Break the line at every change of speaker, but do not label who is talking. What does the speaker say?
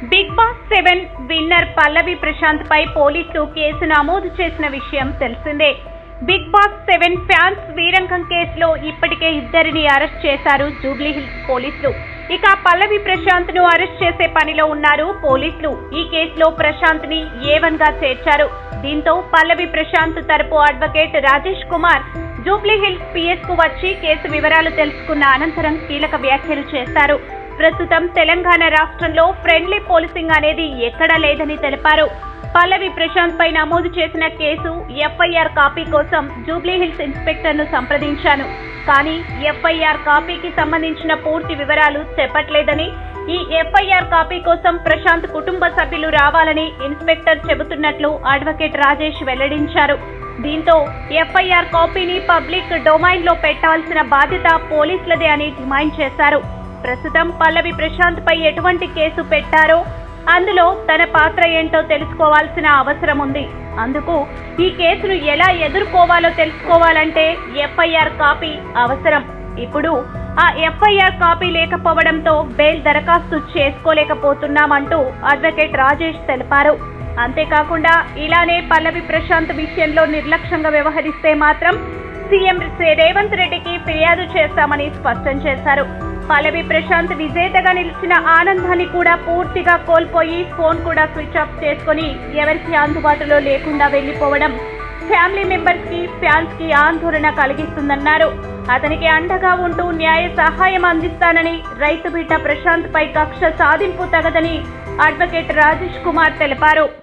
Big boss seven winner Pallavi Prashanth పై పోలీసులు case నమోదు చేసిన విషయం తెలిసిందే. బిగ్ బాస్ సెవెన్ ఫ్యాన్స్ వీరంగం కేసులో ఇప్పటికే ఇద్దరిని అరెస్ట్ చేశారు జూబ్లీహిల్స్ పోలీసులు. ఇక పల్లవి ప్రశాంత్ను అరెస్ట్ చేసే పనిలో ఉన్నారు పోలీసులు. ఈ కేసులో ప్రశాంత్ని ఏవన్గా చేర్చారు? దీంతో పల్లవి ప్రశాంత్ తరపు అడ్వకేట్ రాజేష్ కుమార్ జూబ్లీహిల్స్ పిఎస్కు వచ్చి కేసు వివరాలు తెలుసుకున్న అనంతరం కీలక వ్యాఖ్యలు చేశారు. ప్రస్తుతం తెలంగాణ రాష్ట్రంలో ఫ్రెండ్లీ పోలీసింగ్ అనేది ఎక్కడా లేదని తెలిపారు. పల్లవి ప్రశాంత్ పై నమోదు చేసిన కేసు ఎఫ్ఐఆర్ కాపీ కోసం జూబ్లీహిల్స్ ఇన్స్పెక్టర్ను సంప్రదించాను. కానీ ఎఫ్ఐఆర్ కాపీకి సంబంధించిన పూర్తి వివరాలు చెప్పట్లేదని ఈ ఎఫ్ఐఆర్ కాపీ కోసం ప్రశాంత్ కుటుంబ సభ్యులు రావాలని ఇన్స్పెక్టర్ చెబుతున్నట్లు అడ్వకేట్ రాజేష్ వెల్లడించారు. దీంతో ఎఫ్ఐఆర్ కాపీని పబ్లిక్ డొమైన్లో పెట్టాల్సిన బాధ్యత పోలీసులదే అని డిమాండ్ చేశారు. ప్రస్తుతం పల్లవి ప్రశాంత్ పై ఎటువంటి కేసు పెట్టారో అందులో తన పాత్ర ఏంటో తెలుసుకోవాల్సిన అవసరం ఉంది. అందుకు ఈ కేసును ఎలా ఎదుర్కోవాలో తెలుసుకోవాలంటే ఎఫ్ఐఆర్ కాపీ అవసరం. ఇప్పుడు ఆ ఎఫ్ఐఆర్ కాపీ లేకపోవడంతో బెయిల్ దరఖాస్తు చేసుకోలేకపోతున్నామంటూ అడ్వకేట్ రాజేష్ తెలిపారు. అంతేకాకుండా ఇలానే పల్లవి ప్రశాంత్ విషయంలో నిర్లక్ష్యంగా వ్యవహరిస్తే మాత్రం సీఎం రేవంత్ రెడ్డికి ఫిర్యాదు చేస్తామని స్పష్టం చేశారు. పల్లవి ప్రశాంత్ విజేతగా నిలిచిన ఆనందాన్ని కూడా పూర్తిగా కోల్పోయి ఫోన్ కూడా స్విచ్ ఆఫ్ చేసుకుని ఎవరికి అందుబాటులో లేకుండా వెళ్ళిపోవడం ఫ్యామిలీ మెంబర్స్కి ఫ్యాన్స్కి ఆందోళన కలిగిస్తుందన్నారు. అతనికి అండగా ఉంటూ న్యాయ సహాయం అందిస్తానని రైతు బిడ్డ ప్రశాంత్ పై కక్ష సాధింపు తగదని అడ్వకేట్ రాజేష్ కుమార్ తెలిపారు.